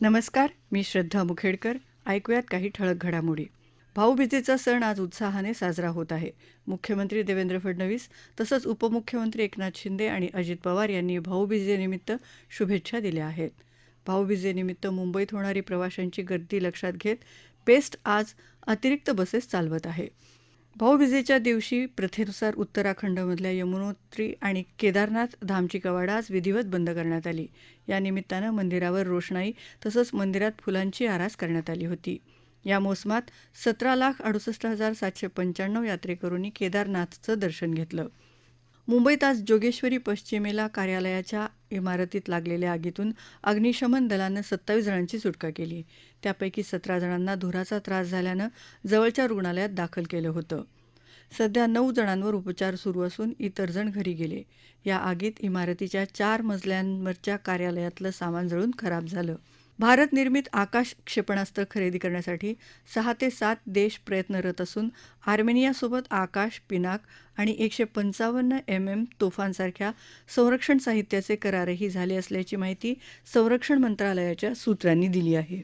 नमस्कार मी श्रद्धा मुखेडकर. ऐकूयात काही ठळक घडामोडी. भाऊबीजेचा सण आज उत्साहाने साजरा होत आहे. मुख्यमंत्री देवेंद्र फडणवीस तसंच उपमुख्यमंत्री एकनाथ शिंदे आणि अजित पवार यांनी भाऊबीजेनिमित्त शुभेच्छा दिल्या आहेत. भाऊबीजेनिमित्त मुंबईत होणारी प्रवाशांची गर्दी लक्षात घेत बेस्ट आज अतिरिक्त बसेस चालवत आहे. भाऊबीजेच्या दिवशी प्रथेनुसार उत्तराखंडमधल्या यमुनोत्री आणि केदारनाथ धामची कवाडं आज विधिवत बंद करण्यात आली. या निमित्तानं मंदिरावर रोषणाई तसंच मंदिरात फुलांची आरास करण्यात आली होती. या मोसमात सतरा लाख अडुसष्ट हजार सातशे पंच्याण्णव यात्रेकरूंनी केदारनाथचं दर्शन घेतलं. मुंबईत आज जोगेश्वरी पश्चिमेला कार्यालयाच्या इमारतीत लागलेल्या आगीतून अग्निशमन दलानं सत्तावीस जणांची सुटका केली. त्यापैकी सतरा जणांना धुराचा त्रास झाल्यानं जवळच्या रुग्णालयात दाखल केलं होतं. सध्या नऊ जणांवर उपचार सुरू असून इतर जण घरी गेले. या आगीत इमारतीच्या चार मजल्यांवरच्या कार्यालयातलं सामान जळून खराब झालं. भारत निर्मित आकाश क्षेपणास्त्र खरेदी करण्यासाठी सहा ते सात देश प्रयत्नरत असून आर्मेनियासोबत आकाश पिनाक आणि एकशे पंचावन्न एम एम तोफांसारख्या संरक्षण साहित्याचे करारही झाले असल्याची माहिती संरक्षण मंत्रालयाच्या सूत्रांनी दिली आहे.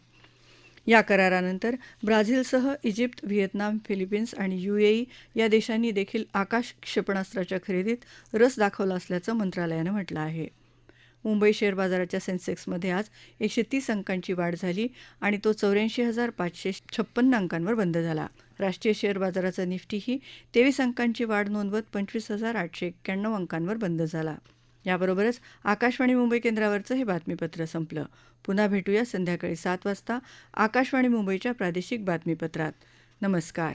या करारानंतर ब्राझीलसह इजिप्त व्हिएतनाम फिलिपिन्स आणि युएई या देशांनी देखील आकाश क्षेपणास्त्राच्या खरेदीत रस दाखवला असल्याचं मंत्रालयानं म्हटलं आहे. मुंबई शेअर बाजाराच्या सेन्सेक्समध्ये आज एकशे तीस अंकांची वाढ झाली आणि तो चौऱ्याऐंशी हजार पाचशे छप्पन्न अंकांवर बंद झाला. राष्ट्रीय शेअर बाजाराचा निफ्टीही तेवीस अंकांची वाढ नोंदवत पंचवीस हजार आठशे एक्क्याण्णव अंकांवर बंद झाला. याबरोबरच आकाशवाणी मुंबई केंद्रावरचं हे बातमीपत्र संपलं. पुन्हा भेटूया संध्याकाळी सात वाजता आकाशवाणी मुंबईच्या प्रादेशिक बातमीपत्रात. नमस्कार.